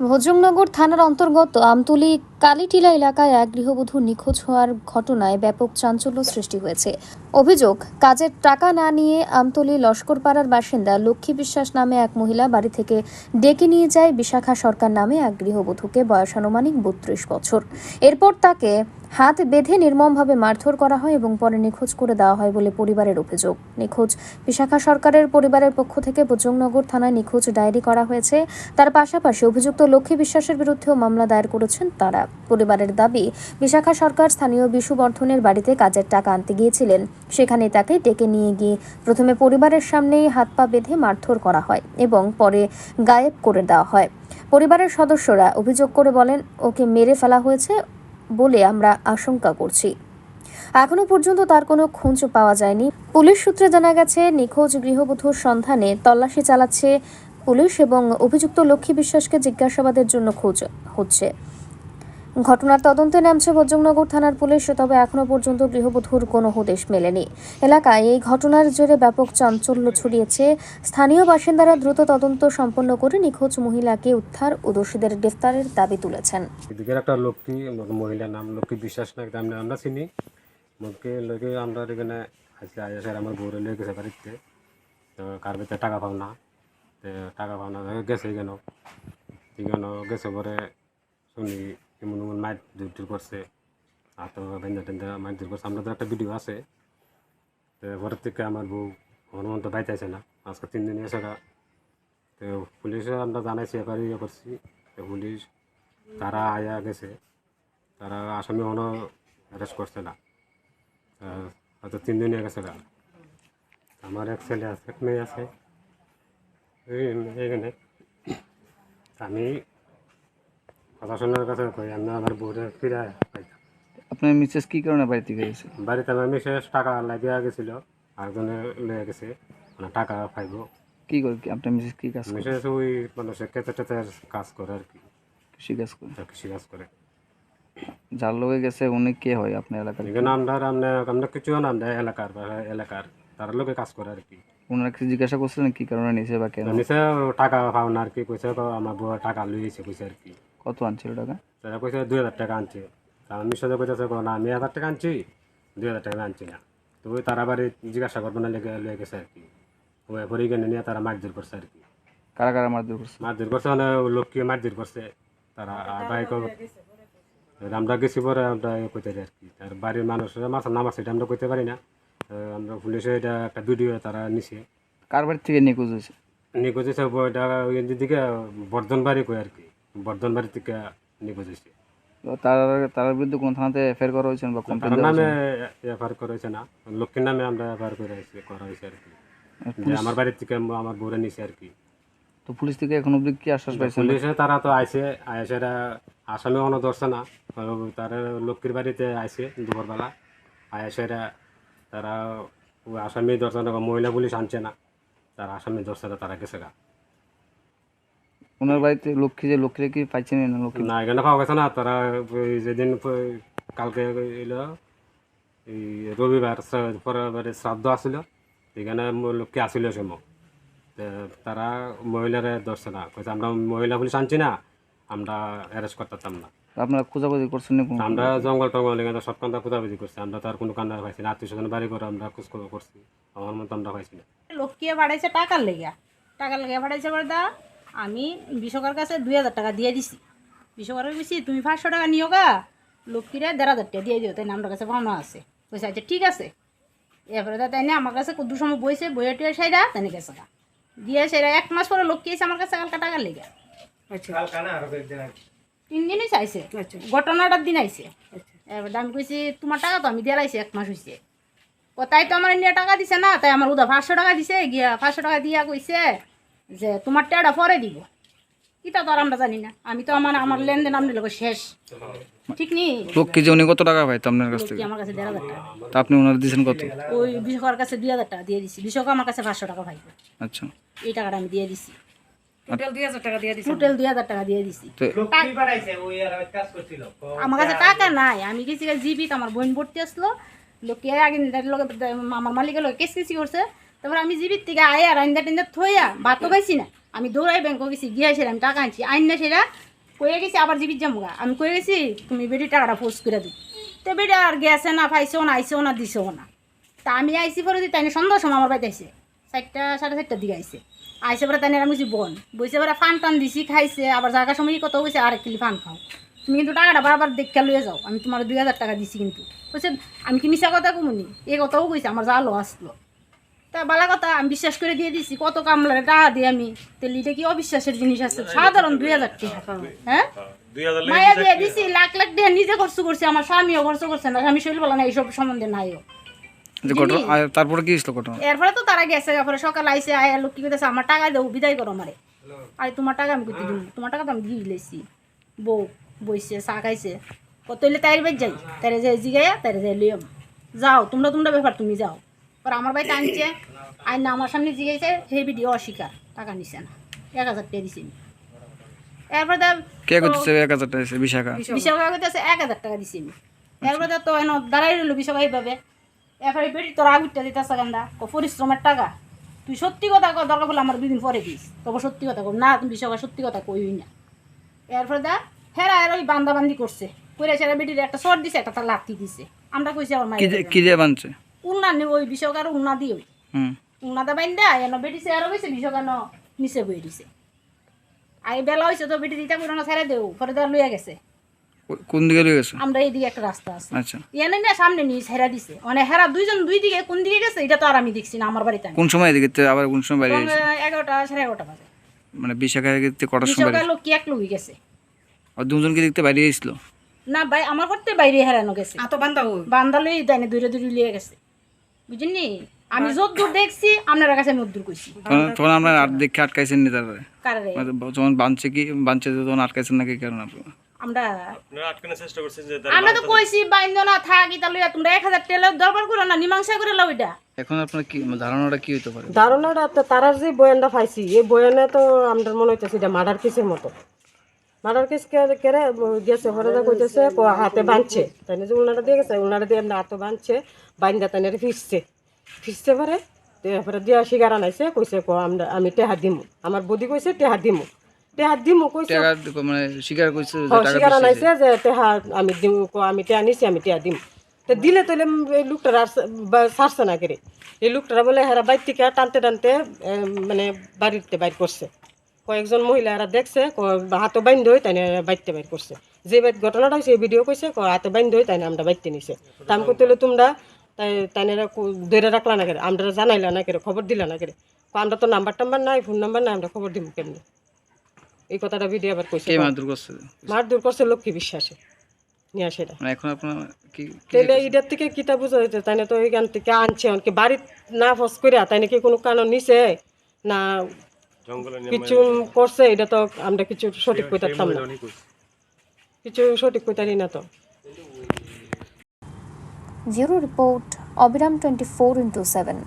ভোজনগর থানার অন্তর্গত আমতলী কালীটিলা এলাকায় এক গৃহবধূ নিখোঁজ হওয়ার ঘটনায় ব্যাপক চাঞ্চল্য সৃষ্টি হয়েছে। অভিযোগ, কাজের টাকা না নিয়ে আমতলী লস্করপাড়ার বাসিন্দা লক্ষ্মী বিশ্বাস নামে এক মহিলা বাড়ি থেকে ডেকে নিয়ে যায় বিশাখা সরকার নামে এক গৃহবধূকে বয়স আনুমানিক বত্রিশ বছর। এরপর তাকে হাত বেঁধে নির্মমভাবে মারধর করা হয় এবং পরে নিখোঁজ করে দেওয়া হয় বলে পরিবারের অভিযোগ। নিখোঁজ, বিশাখা সরকারের পরিবারের পক্ষ থেকে বোজংনগর থানায় নিখোঁজ ডায়েরি করা হয়েছে। তার পাশাপাশি অভিযুক্ত লক্ষ্মী বিশ্বাসের বিরুদ্ধেও মামলা দায়ের করেছেন তারা। পরিবারের দাবি, বিশাখা সরকার স্থানীয় বিশুবর্ধনের বাড়িতে কাজের টাকা আনতে গিয়েছিলেন। সেখানে তাকে ডেকে নিয়ে গিয়ে প্রথমে পরিবারের সামনেই হাত পা বেঁধে মারধর করা হয় এবং পরে গায়েব করে দেওয়া হয়। পরিবারের সদস্যরা অভিযোগ করে বলেন, ওকে মেরে ফেলা হয়েছে বলে আমরা আশঙ্কা করছি। এখনও পর্যন্ত তার কোনো খোঁজ পাওয়া যায়নি। পুলিশ সূত্রে জানা গেছে, নিখোঁজ গৃহবধূর সন্ধানে তল্লাশি চালাচ্ছে পুলিশ এবং অভিযুক্ত লক্ষ্মী বিশ্বাসকে জিজ্ঞাসাবাদের জন্য খোঁজ হচ্ছে। ঘটনার তদন্তে নামছে বজ্রনগর থানার পুলিশ, তবে এখনও পর্যন্ত গৃহবধূর কোনো হদেশ মেলেনি। এলাকায় এই ঘটনার জেরে ব্যাপক চাঞ্চল্য ছড়িয়েছে। স্থানীয় বাসিন্দারা দ্রুত তদন্ত সম্পন্ন করে নিখোঁজ মহিলাকে উদ্ধার ও দোষীদের গ্রেফতারের দাবি তুলেছেন। এদিকের একটা লক্ষ্মী মহিলার নাম লক্ষ্মী বিশ্বাস না আমরা আমরা চিনি। মুখকে লগে আমরা এখানে আজকে আমার বউরে লয়ে গেছে বাড়িতে। তো কার ভিতরে টাকা পাও না টাকা পাও না গেছে কেন কেন গেছে পরে শুনি এমন এমন মাইট দূর করছে। হাত বেঁধে টেন্দে মাইট দূর করছে। আমরা তো একটা ভিডিও আছে। তো পরের থেকে আমার বউ হনুমান তো বাইতেছে না। আজকে তিন দিন এসে। তো পুলিশে আমরা জানাইছি, এবার ইয়ে করছি। তো পুলিশ তারা আয়া গেছে। তারা আসামি কোনো অ্যারেস্ট করছে না। হয়তো তিন দিন হয়ে গেছে আমার এক ছেলে আছে, এক মেয়ে আছে। এই- এইখানে আমি প্রশাসনের কাছে কই আমি আমার বউরে ফিরে পাইতাম। আপনার মিসেস কি কারণে বাড়ি থেকে গেছে? বাড়িতে আমার মিসেস টাকা লাগিয়ে গেছিল আরেকজনে লয়ে গেছে মানে টাকা পাইব। কি করে আপনার মিসেস কি কাজ করে? মিসেস ওই মানে সে কেতে টেতে কাজ করে আর কি কৃষি কাজ করে। কৃষি কাজ করে। যার লোকে গেছে উনি কে হয় আপনার এলাকার? এখানে আমরা আমরা আমরা কিছু না আমরা এলাকার এলাকার তার লোকে কাজ করে আর কি। ওনারা কিছু জিজ্ঞাসা করছিলেন কি কারণে নিছে বা কেন? নিচে টাকা পাও না আর কি কইছে তো আমার বউ টাকা লইছে কইছে আর কি। কত আনছিল টাকা? তারা কইছে দুই হাজার টাকা আনছে। আমি সাথে কইতেছে না আমি হাজার টাকা আনছি দুই হাজার টাকা আনছি না। তো ওই তারা বাড়ি জিজ্ঞাসা করব না লেগে লয়ে গেছে আর কি। ওই পরে গেলে নিয়ে তারা মারধর করছে আর কি। কারা কারা মারধর করছে? মারধর করছে মানে লোককে মারধর করছে? তারা আর বাইক আমরা গেছি পরে আমরা ইয়ে করতে আর কি। আর বাড়ির মানুষরা মাছ নাম আছে এটা আমরা করতে পারি না। আমরা পুলিশে এটা একটা ভিডিও তারা নিছে। কার বাড়ি থেকে নিখোঁজ হয়েছে? নিখোঁজ হয়েছে এটা ওই দিকে বর্ধন বাড়ি কই আর কি। বর্ধন বাড়ি থেকে নিখোঁজ হয়েছে। তার তার বিরুদ্ধে কোন থানাতে এফআইআর করা হয়েছে বা কমপ্লেন তার নামে এফআইআর করা হয়েছে না। লক্ষ্মীর নামে আমরা এফআইআর করে করা হয়েছে আর কি। যে আমার বাড়ির থেকে আমার বউরে নিছে আর কি। তো পুলিশ থেকে এখন অবধি কি আশ্বাস পাইছেন? পুলিশে তারা তো আইসে আইসেরা আসামি কোনো ধরছে না। তারা লক্ষ্মীর বাড়িতে আইসে দুপুরবেলা। আইসেরা তারা আসামি ধরছে না মহিলা পুলিশ আনছে না। তারা আসামি ধরছে না তারা গেছে গা। ওনার বাড়িতে লক্ষ্মী যে লক্ষ্মী কি পাইছেন না লক্ষ্মী? না এখানে পাওয়া গেছে না তারা ওই যেদিন কালকে এলো এই রবিবার পরের শ্রাদ্ধ আসিল এখানে লক্ষ্মী আসিল সময় তারা মহিলারে ধরছে না কইছে আমরা মহিলা পুলিশ আনছি না আমরা অ্যারেস্ট করতাম না। আপনারা খোঁজাখুঁজি করছেন না আমরা জঙ্গল টঙ্গল এখানে সব কান্দা খোঁজাখুঁজি করছি আমরা তার কোনো কান্দা পাইছি না আত্মীয় স্বজন বাড়ি করে আমরা খোঁজ খবর করছি আমার মতো আমরা পাইছি না। লক্ষ্মীয়ে বাড়াইছে টাকার লেগে টাকার লেগে বাড়াইছে বলে দা আমি বিশ্বকার কাছে দুই হাজার টাকা দিয়ে দিছি। বিশ্বকারকে বলছি তুমি পাঁচশো টাকা নিও গা লক্ষ্মীরে দেড় হাজার টাকা দিয়ে দিও তাই না আমার কাছে পাওনা আছে। পয়সা আচ্ছা ঠিক আছে। এরপরে তাই না আমার কাছে দু সময় বইছে বইয়ে টুয়ে সাইডা তাই না গেছে গা। দিয়ে সেটা এক মাস পরে লক্ষ্মী এসে আমার কাছে কালকা টাকা লেগে। তিন দিনই চাইছে। ঘটনাটার দিন আইছে। এবার আমি কইছি তোমার টাকা তো আমি দিয়ে লাইছি এক মাস হয়েছে ও তাই তো আমার নিয়ে টাকা দিছে না তাই আমার উদা পাঁচশো টাকা দিছে গিয়া পাঁচশো টাকা দিয়া কইছে যে তোমার টাকা পরে দিব। কিতা তো আর আমরা জানি না। আমি তো আমার আমার লেনদেন আপনার লোক শেষ। ঠিক নি? লক্ষ্মী যে উনি কত টাকা পাইতো আপনার কাছ থেকে? আমার কাছে দেড় হাজার টাকা? তা আপনি ওনার দিয়েছেন কত? ওই বিশ্বকার কাছে দুই হাজার টাকা দিয়ে দিছি। বিশ্বক আমার কাছে পাঁচশো টাকা পাইব আচ্ছা। এই টাকাটা আমি দিয়ে দিছি। টোটাল দুই হাজার টাকা দিয়ে দিছে টোটাল দুই হাজার টাকা দিয়ে দিছি। আমার কাছে টাকা নাই। আমি গেছি জীবিত। আমার বোন ভর্তি আসলো। লোকে আগে লগে আমার মালিকের লোক কেস কেসি করছে। তারপর আমি জীবিত থেকে আয়া রান্দা টেন্দা থইয়া ভাতও পাইছি না। আমি দৌড়াই ব্যাংক গেছি গিয়ে সেরা আমি টাকা আনছি। আইন না সেরা কয়ে গেছি আবার জীবিত যামুগা আমি কয়ে গেছি, তুমি বেটি টাকাটা পোস্ট করে দিই তো বেটি আর গেছে না পাইছেও না আইসেও না দিছেও না। তা আমি আইসি পরে তাই সন্ধ্যা সময় আমার বাড়িতে আইসে চারটা, সাড়ে চারটার দিকে আইসে আইসে পরে তাই আমি বন বইসে পরে ফান টান দিছি, খাইছে, আবার জায়গার সময় কত হয়েছে আর এক কিলি ফান খাও। তুমি কিন্তু টাকাটা বারবার দেখে লয়ে যাও। আমি তোমার দুই হাজার টাকা দিছি কিন্তু। বলছে, আমি কি মিশা কথা কমুনি এই কথাও কইছে, আমার যা লো আসলো তা বালা কথা আমি বিশ্বাস করে দিয়ে দিছি কত কামলারে টাকা দিয়ে আমি। তাহলে এটা কি অবিশ্বাসের জিনিস আছে? সাধারণ দুই হাজার টাকা। হ্যাঁ? মায়া দিয়ে দিছি লাখ লাখ দিয়ে নিজে খরচ করছে আমার স্বামীও খরচ করছে না স্বামী শরীর বলা না এইসব সম্বন্ধে নাইও। তারপরে কি হয়েছিল ঘটনা? এরপরে তো তারা গেছে তারপরে সকাল আইসে আয় লোক কি করতেছে আমার টাকা দেও বিদায় করো আমারে। আরে তোমার টাকা আমি করতে দিব তোমার টাকা তো আমি দিয়ে দিলেছি বউ বইছে চা খাইছে। কত হইলে তাইর বাড়ি যাই? তাইরে যাই জিগাইয়া তাইরে যাই লিয়ম যাও তোমরা তোমরা ব্যাপার তুমি যাও। পর আমার বাড়িতে আনছে আইন না আমার সামনে জিগাইছে সেই ভিডিও অস্বীকার টাকা নিছে না এক হাজার টাকা দিছি। এরপরে কে করতেছে এক হাজার টাকা বিশাখা বিশ্বকাপ করতেছে এক হাজার টাকা দিছি এরপরে তো এনে দাঁড়াই রইল বিশ্বকাপ এইভাবে এরপরে বেটি তোর আগুরটা দিতেছে গান্দা ও পরিশ্রমের টাকা তুই সত্যি কথা কর দরকার বলে আমার দুদিন পরে দিস তবে সত্যি কথা কর না তুমি বিশ্বকাপ সত্যি কথা কই না এরপরে দা হেরা এর ওই বান্দা বান্দি করছে করে সেরা বেটির একটা শর্ট দিছে একটা তার লাথি দিছে। আমরা কইছি আমার কি মায়ের কি দিয়ে বানছে উন্না নি ওই বিশ্বকার উন্না দিয়ে উন্নাটা বাইন্দা এনে বেটি সে আরও নিচে বই দিছে। বেলা হয়েছে তো বেটি দিতা করে না ছেড়ে দেও পরে দেওয়া লইয়া গেছে। কোন দিকে লয়ে গেছে? আমরা এইদিকে একটা রাস্তা আছে। আচ্ছা। এনে না সামনে নিয়ে হেরা দিছে। মানে হেরা দুইজন দুই দিকে কোন দিকে গেছে এটা তো আর আমি দেখছি না আমার বাড়িতে কোন সময় এদিকে আবার কোন সময় বাইরে গেছে? আহ, এগারোটা সাড়ে এগারোটা বাজে। মানে বিশাখা এদিকে তে কটার সময় বিশ্বকার লোক কি এক লোক গেছে। আর দুজনকে দেখতে বাইরে গেছিল না ভাই আমার করতে বাইরে হেরানো গেছে। আতো বান্ধা ওই। বান্দালই দেয়নি দূরে দূরে লিয়ে গেছে। বুঝলি আমি যত দূর দেখছি আপনার কাছে আমি দূর কইছি। তখন আমরা আর দেখে আটকাইছেন নি তারপরে? কারে মানে যখন বানছে কি বানছে তখন আটকাইছেন নাকি কারণ আপনারা? আমরা আপনারা আটকানোর চেষ্টা করছেন যে আমরা তো কইছি বাইন্দ না থাক লইয়া তোমরা এক হাজার টেলে দরবার করো না মীমাংসা করে লাও এটা। এখন আপনার কি ধারণাটা কি হতে পারে? ধারণাটা তো তারার যে বয়ানটা পাইছি এই বয়ানে তো আমরা মনে হইতেছে এটা মার্ডার কেসের মতো। মার্ডার কেস কেড়ে গেছে পরে কইতেছে ক হাতে বাঁধছে। তাই যে উনারা দিয়ে গেছে উনারা দিয়ে এমনি হাতে বাঁধছে বাইন্দা তাই ফিরছে। ফিরছে পরে তারপরে দিয়া শিকার আনাইছে কইছে ক আমরা আমি টেহা দিমু। আমার বদি কইছে টেহা দিমু। টেহা দিমু কইছে মানে শিকার আনাইছে যে টেহা আমি দিম ক আমি টেহা নিছি আমি টেহা দিম। তো দিলে তাহলে এই লোকটার আর ছাড়ছে না করে এই লোকটারা বলে হেরা বাইর থেকে টানতে টানতে মানে বাড়িতে বাইর করছে। কয়েকজন মহিলা এরা দেখছে ক- হাতে বাইন্ধ হই তাই বাইতে বাইর করছে। যে বাইর ঘটনাটা হয়েছে ভিডিও কইছে ক হাতে বাইন্ধ হই তাই আমরা বাইতে নিছে। তা আমি করতে তোমরা তাই তাই ধরে রাখলা না করে? আমরা জানাইলা না করে? খবর দিলা না করে? আমরা তো নাম্বার টাম্বার নাই ফোন নাম্বার নাই আমরা খবর দিব কেমনি? এই কথাটা ভিডিও আবার কইছে। মারধর করছে? মার দূর করছে লক্ষ্মী বিশ্বাসে। নিয়ে আসে মানে এখন আপনার কি কি- তাহলে এটার থেকে কিতা বোঝা তাই না তো ওইখান থেকে আনছে অনেকে বাড়ির না ফস করে তাই নাকি কোনো কারণ নিছে? না কিছু করছে এটা তো আমরা কিছু সঠিক কইতে পারতাম না। কিছু সঠিক কইতারি না তো। জিরো রিপোর্ট অবিরাম টোয়েন্টি ফোর ইন্টু সেভেন।